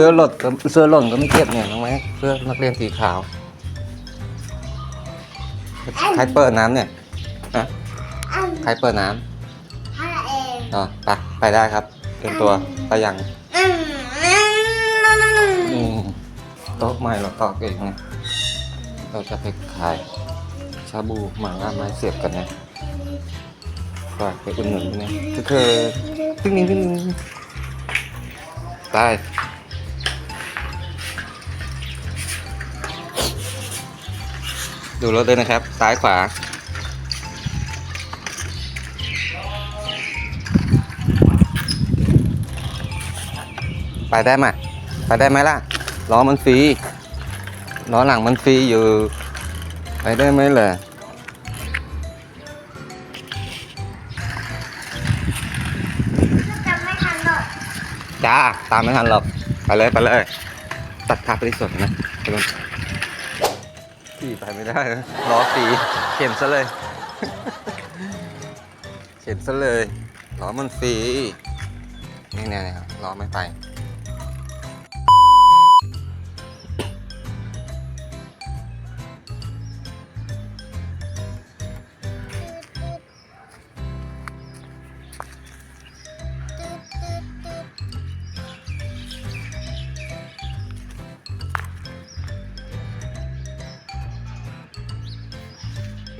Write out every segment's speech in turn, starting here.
สื้อหล่นก็เสื้อหล่นก็ไม่เก็บเนี่ยน้องแม็กเสื้อนักเรียนสีขาวใครเปิดน้ำเนี่ยฮะใครเปิดน้ถ้าเองำอ๋อไปไปได้ครับเตรียมตัวไปยังอืมอืมอืมโต๊ะใหม่เราตอกเองไงเราจะไปขายชาบูหมาล่าไม้เสียบกันนะก็ไปอุดหนุนนะก็คือ ตึ้งนิ่งตึ้งนิ่งไป ดูรถด้วยนะครับ ซ้ายขวา ไปได้ไหมไปได้ไหมล่ะ ล้อมันฟรี ล้อหลังมันฟรีอยู่ ไปได้ไหมล่ะจำไม่ทันหรอกจ้า ตามไม่ทันหรอก ไปเลย ไปเลย ตัดภาพไปที่สวนนะไปลง ขี่ไปไม่ได้นะล้อสีเข็นซะเลย เข็นซะเลยล้อมันฟรีนี่เนี่ยเนี่ยล้อไม่ไป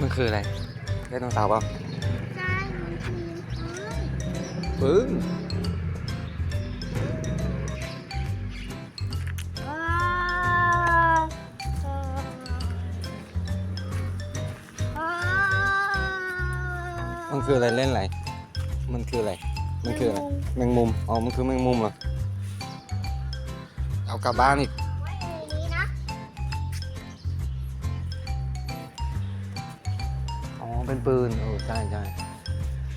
มันคืออะไรไดโนเสาร์เปล่าใช่มันคือปึ้งว้าวว้าวมันคืออะไรเล่นอะไร มันคืออะไร มันคืออะไร แมงมุม อ๋อ มันคือแมงมุมเหรอ เอากลับบ้านอีก เป็นปืนเออใช่ใช่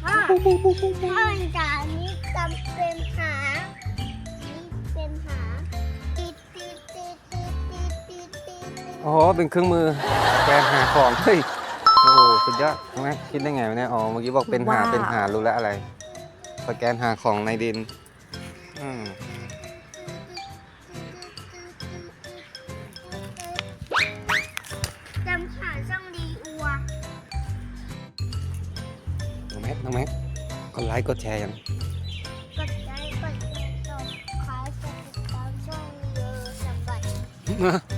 ถ้าถ้าจะอันนี้จำเป็นหานี่เป็นหาติดติดติดติดติดติดติดติดอ๋อเป็นเครื่องมือแกหาของเฮ้ยโอ้โหสุดยอดทำไมคิดได้ไงวะเนี่ยอ๋อเมื่อกี้บอกเป็นหาเป็นหารู้แล้วอะไรสแกนหาของในดินอืม น้องแม็กน้องแม็กกดไลค์กดแชร์ยังกดไลค์กดแชร์กดขายกดติดตามช่องเยอสมบัติ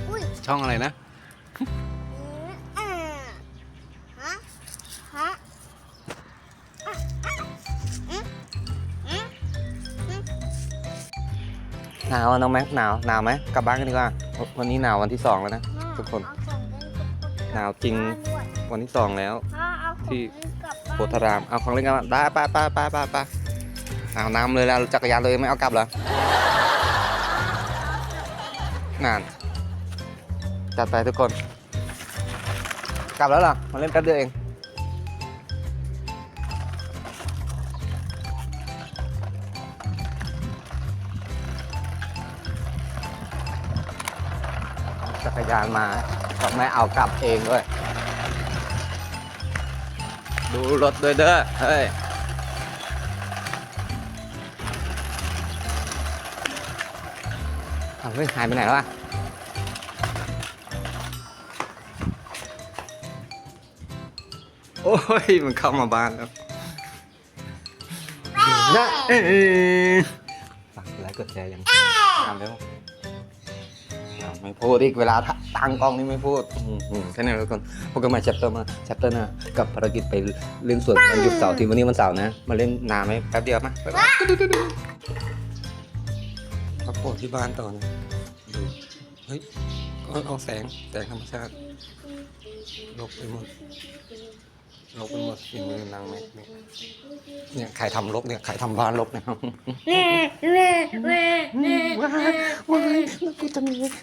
อุ้ยช่องอะไรนะอืมอ่าฮะฮะอะอะอืมอืมอืมหนาวอะน้องแม็กหนาวหนาวไหมกลับบ้านกันดีกว่าวันนี้หนาววันที่สองแล้วนะ ทุกคนเอาของเล่นกลับบ้หนาวจริงด้วยวันที่สองแล้วพ่อเอาของที่เล่นกลับ โพบ้านธาราม เอาของเล่นกันมาได้ไปไปไปไปไปเอาน้ำเลยแล้วจักรยานเลยไม่เอากลับเหรอนานจัดไปทุกคน กลับแล้วเหรอมาเล่นแป๊บเดียวเองจักรยานมาก็ไม่เอากลับเองด้วย ดูรถด้วยเด้อ เฮ้ย เอาเฮ้ยหายไปไหนแล้วอะโอ้ย มันเข้ามาบ้านแล้วนะเอ๊ะฝากกดไลค์กดแชร์ยังตามเร็ว อ้าวไม่พูดอีกเวลาตั้งกล้องนี่ไม่พูดอืมอืมแค่นี้แล้วกันพบกันใหม่แชปเตอร์มาแชปเตอร์หน้ากับภารกิจไปเล่นสวนวันหยุดเสาร์อาที่วันนี้วันเสาร์นะ มาเล่นนานไหมแป๊บเดียวมาบ๊ายบายมาโปรดที่บ้านต่อนะดูเฮ้ยเอาเอาแสงแสงธรรมชาติลบไปหมดลบไปหมดฝีมือนางแม็กเนี่ยเนี่ยใครทำลบเนี่ยใครทำบ้านลบเนี่ย แม่แม่แม่แม่ Смотри, там есть.